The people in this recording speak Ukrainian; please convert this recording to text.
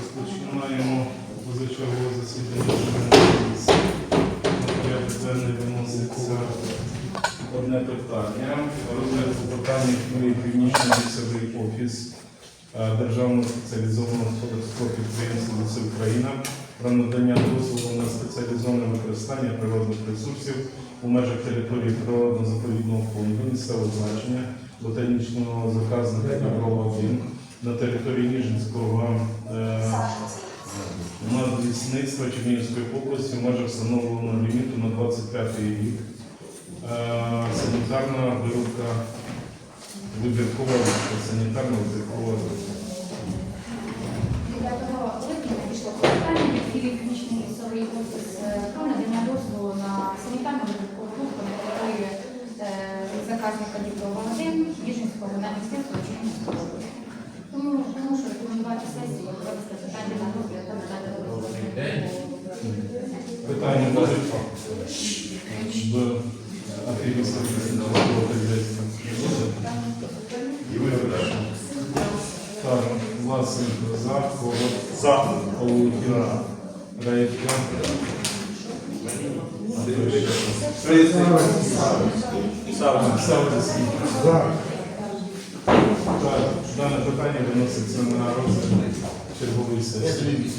Розпочинаємо позачергове засідання виноситься одне питання. Розгляд питання філії Північний лісовий офіс е, Державного спеціалізованого господарського підприємства «Ліси Україна» про надання дозволу на спеціалізоване використання природних ресурсів у межах території природно-заповідного фонду місцевого значення ботанічного заказника 1 на території Ніжинського е, надлісництва Чернігівської області в межах встановленого ліміту на 25 рік. Е, Санітарна вирубка, вибіркова вирубка, санітарна вибіркова вирубка. 9 липня надійшло клопотання від філії «Північний лісовий офіс» е, про надання дозволу на санітарну видаткову руху на території е, заказника Діброва 1 Їжинського надлісництва Чернігівської області. Тому мушу рекомендувати сесію провести питання на розгляд та надати. Питання хазяйства. Так, Власенко за, Корот За. Полухіна, Рейка. Савицький. Так, дане питання виноситься на розгляд чергової сесії.